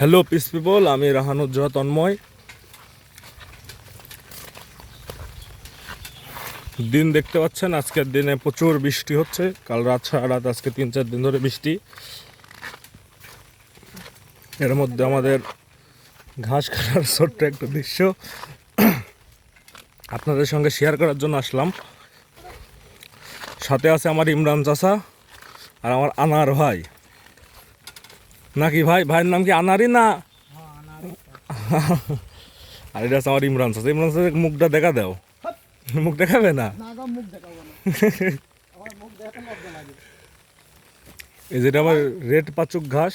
Hello piece people আমি রাহানুজ্জোহা তন্ময়। দিন দেখতে পাচ্ছেন, আজকের দিনে প্রচুর বৃষ্টি হচ্ছে। কাল রাত সারা রাত, আজকে তিন চার দিন ধরে বৃষ্টি। এর মধ্যে আমাদের ঘাস কাটার ছোট্ট একটা দৃশ্য। আপনাদের সঙ্গে শেয়ার করার জন্য আসলাম। সাথে আছে আমার ইমরান চাচা আর আমার আনার ভাই। নাকি ভাই ভাইয়ের নাম কি আনারি না? আর এটা আমার ইমরান চাচা। ইমরান চাচা মুখটা দেখা দাও। মুখ দেখাবে না? এই যেটা আমার রেড পাচুক ঘাস।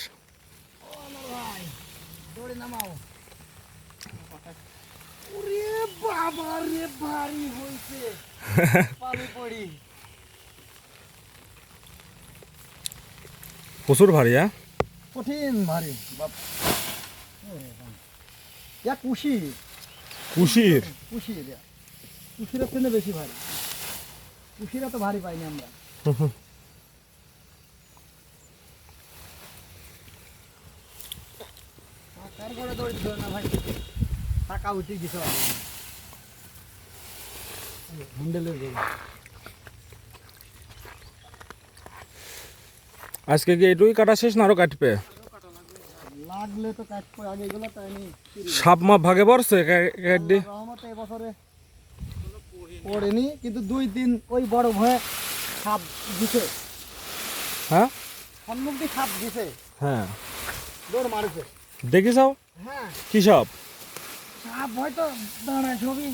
প্রচুর ভারী হ্যাঁ? কঠিন ভারী। বাপ। ইয়া কুশি। কুশির? কুশি রে থেকে বেশি ভারী। কুশিরা তো ভারী পাইনি আমরা। কার ঘরে দৌড়ে দিল না ভাই। টাকা উঠে গেছে। হ্যান্ডেলের আজকে কি এটুকুই কাটা শেষ না আরও কাটবে? লাগলে তো কাটবো আগে এগুলো তাই নি সাপ মাপ ভাগে পড়ছে কাটি রহমতে এবছরে পড়েনি কিন্তু দুই দিন ওই বড় ভয়ে সাপ দিছে। হ্যাঁ? সম্মুখ দিয়ে সাপ দিছে। হ্যাঁ। দৌড় মারেছে। দেখি যাও হ্যাঁ। কি সাপ? সাপ হয়তো দাঁড়ায় ছবি।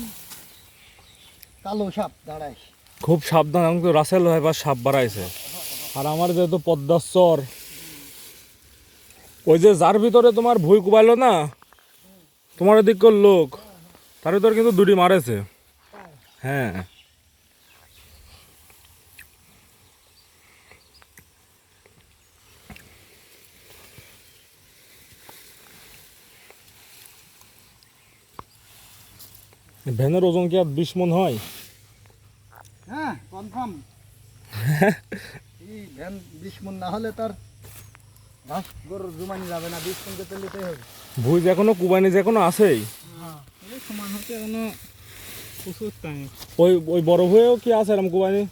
কালো সাপ দাঁড়ায়। খুব সাবধান এখন তো রাসেল ভাই বা সাপ বাড়াইছে। আর আমার যেহেতু পদ্মার চর ওই যে যার ভিতরে তোমার ভুই কুবাইলো না তোমার ওদিককার লোক তার ভিতরে কিন্তু দুটি মারেছে। হ্যাঁ। ভ্যানের ওজন কি আর বিশ মন হয়? হ্যাঁ কনফার্ম ভ্যান বিশ মন না হলে তার ঘাস গরুর জুমানি যাবে না বিশ মনকে তো নিতেই হবে। ভুই যে কোনো কুবানি যে আছেই সমান এখনও প্রচুর টাইম ওই ওই বড় হয়েও কি আছে এরকম কুবানি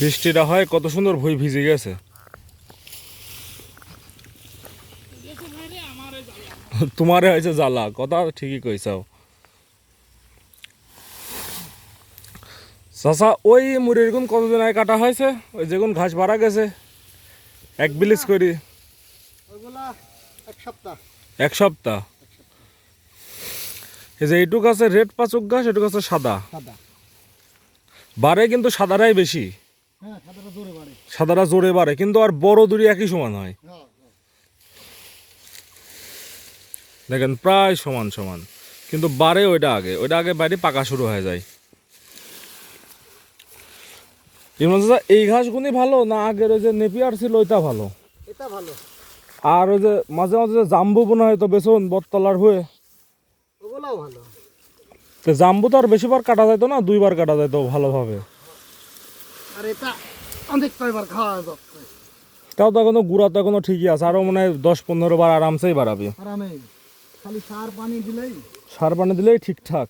বৃষ্টিটা হয় কত সুন্দর ভুই ভিজে গেছে। তোমারে হয়েছে জ্বালা কথা ঠিকই কইসাও চাচা ওই মুড়ির গুণ কতদিন আগে কাটা হয়েছে? ওই যেগুন ঘাস বাড়া গেছে। এক বিলিজ করি। এক সপ্তাহ। এক সপ্তাহ? এই যে এইটুক আছে রেড পাচুক ঘাস এটুক আছে সাদা। বাড়ে কিন্তু সাদারাই বেশি। হ্যাঁ সাদাটা জোরে বাড়ে। সাদারা জোরে বাড়ে কিন্তু আর বড় দূরি একই সমান হ্যাঁ। দেখেন প্রায় সমান সমান। কিন্তু বাড়ে ওইটা আগে। ওইটা আগে বাইরে পাকা শুরু হয়ে যায়। ইমরান চাচা, এই ঘাসগুলি ভালো না আগের ওই যে নেপিয়ার ছিল ওইটা ভালো? এটা ভালো। আর ওই যে মাঝে মাঝে যে জাম্বু বোনা হয়তো বেসন বটতলার হয়ে। ওগুলাও ভালো। তো জাম্বু তো আর বেশিবার কাটা যাইতো না দুইবার কাটা যাইতো ভালোভাবে। আর এটা অনেক কয়বার খাওয়া যাচ্ছে তাও তো এখনও গুড়া তো এখনও ঠিকই আছে আরও মনে হয় দশ পনেরো বার আরামসেই বাড়াবে। আরামে। খালি সার পানি দিলেই সার পানি দিলেই ঠিকঠাক।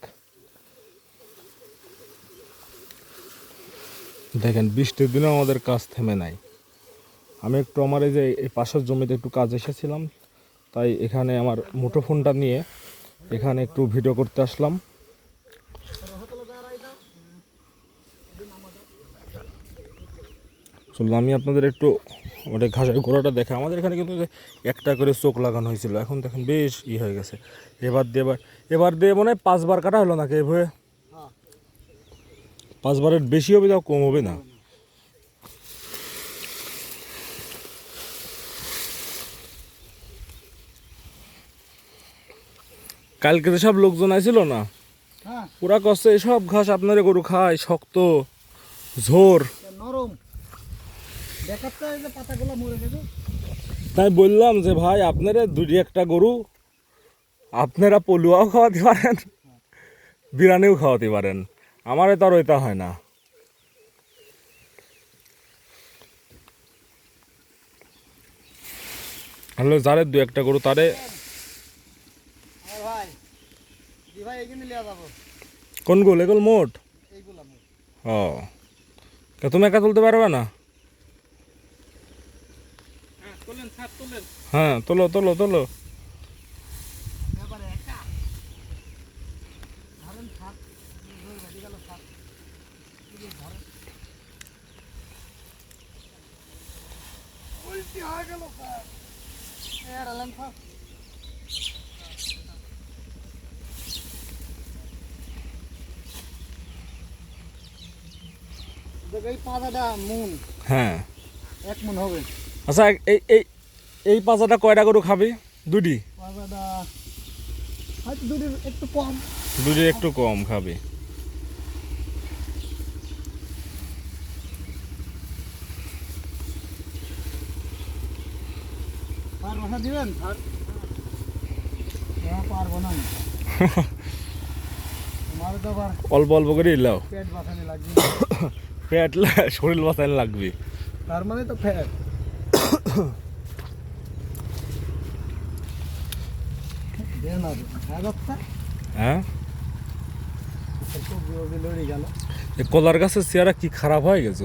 দেখেন, বৃষ্টির দিনেও আমাদের কাজ থেমে নাই। আমি একটু আমার এই যে, এই পাশের জমিতে একটু কাজ এসেছিলাম, তাই এখানে আমার মুঠোফোনটা নিয়ে এখানে একটু ভিডিও করতে আসলাম। চলুন, আমি আপনাদের একটু ওটা ঘাসের গোড়াটা দেখে, আমাদের এখানে কিন্তু একটা করে চোখ লাগানো হয়েছিল। এখন দেখেন বেশ ই হয়ে গেছে। এবার দিয়ে এবার এবার দিয়ে মনে হয় পাঁচবার কাটা হলো নাকি এভাবে? পাঁচবারের বেশি হবে তাও কম হবে না। কালকে সব লোকজন আইছিল না? হ্যাঁ। পুরা কষ্টে সব ঘাস আপনারে গরু খায় শক্ত ঝোর। নরম। তাই বললাম যে ভাই আপনারা দুটি একটা গরু আপনারা পলুয়াও খাওয়াতে পারেন বিরানিও খাওয়াতে পারেন। আমারে তো আর ওইটা হয় না। হ্যালো, যারে দু একটা গরু, তারে। কোন গোল এগুলো মোট? ও। তুমি একা তুলতে পারবে না? হ্যাঁ তোলো তোলো তোলো। উল্টি হয়ে গেল? স্যার স্যার আচ্ছা এই এই এই পাজাটা কয়টা গরু খাবি? দুটি? দুটোর একটু কম। দুটি একটু কম খাবে। দিবেন? পারব না অল্প অল্প করে পেট লা- শরীর বাঁচাইলে লাগবে। তার মানে তো ফ্যাট। হ্যাঁ হ্যাঁ? কলার গাছের চেয়ারা কি খারাপ হয়ে গেছে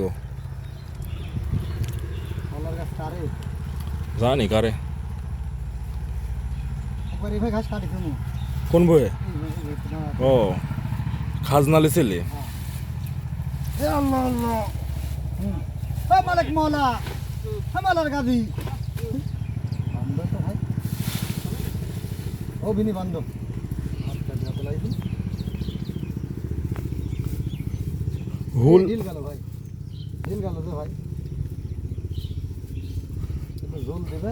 জানি কারে ওপরে ভাই ঘাস কাটি শুনো কোন বইয়ে? ও খাজনালে ছেলে এ আল্লাহ আল্লাহ। হুম। এ মালিক মৌলা মালার গাদি তো ও বিনি বান্ধ হাতটা দিয়া তোলাইছি হুল ঢিল গেল ভাই। ঢিল গেল যে ভাই। জল দেবে।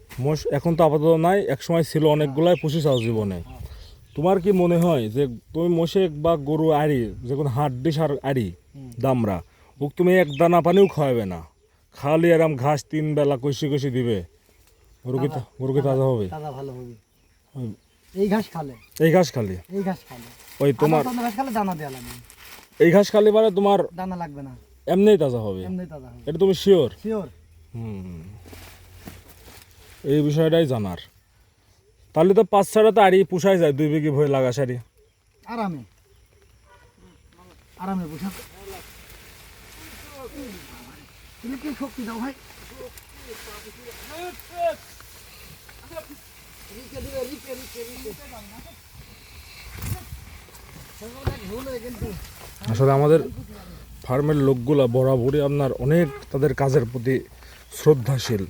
মোষ এখন তো আপাতত নাই এক সময় ছিল অনেকগুলাই পুষিছাও জীবনে। তোমার কি মনে হয় যে তুমি মোষে বা গরু আড়ি যে কোনো হাট ডিস আর আড়ি দামরা ওক তুমি এক দানা পানিও খাওয়াবে না। খালি এরম ঘাস তিন বেলা কষি কষি দিবে। গরু কি তাজা হবে? তাজা ভালো হবে। এই ঘাস খালে। এই ঘাস খালি? এই ঘাস খালে। ওই তোমার ঘাস খালে দানা দেওয়া লাগবে। এই ঘাস খালি মানে তোমার দানা লাগবে না। এমনিই তাজা হবে? এমনি তাজা হবে। এটা তুমি শিওর শিওর হুম। এই বিষয়টাই জানার। তাহলে তো পাঁচ ছটা তো আড়ি পুষাই যায় দুই বিঘি ভয় লাগা সারি। আরামে। আরামে তুমি কি শক্তি দাও ভাই? আসলে আমাদের ফার্মের লোকগুলা বরাবরই আপনার অনেক তাদের কাজের প্রতি শ্রদ্ধাশীল।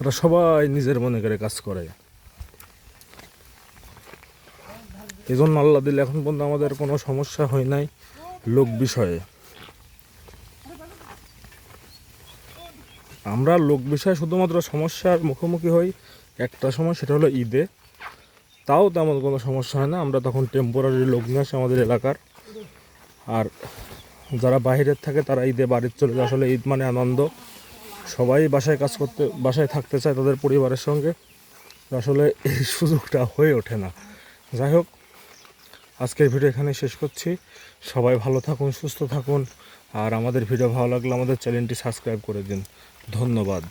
তারা সবাই নিজের মনে করে কাজ করে। এই জন্য আল্লাহ দিলে এখন পর্যন্ত আমাদের কোনো সমস্যা হয় নাই লোক বিষয়ে। আমরা লোক বিষয়ে শুধুমাত্র সমস্যার মুখোমুখি হই একটা সময়, সেটা হলো ঈদে। তাও তেমন কোনো সমস্যা হয় না, আমরা তখন টেম্পোরারি লোক নিয়ে আসি আমাদের এলাকার। আর যারা বাইরের থাকে তারা ঈদে বাড়ির চলে আসলে ঈদ মানে আনন্দ। সবাই বাসায় কাজ করতে, বাসায় থাকতে চায় তাদের পরিবারের সঙ্গে। আসলে এই সুযোগটা হয়ে ওঠে না। যাই হোক, আজকের ভিডিও এখানে শেষ করছি। সবাই ভালো থাকুন, সুস্থ থাকুন। আর আমাদের ভিডিও ভালো লাগলে আমাদের চ্যানেলটি সাবস্ক্রাইব করে দিন। ধন্যবাদ।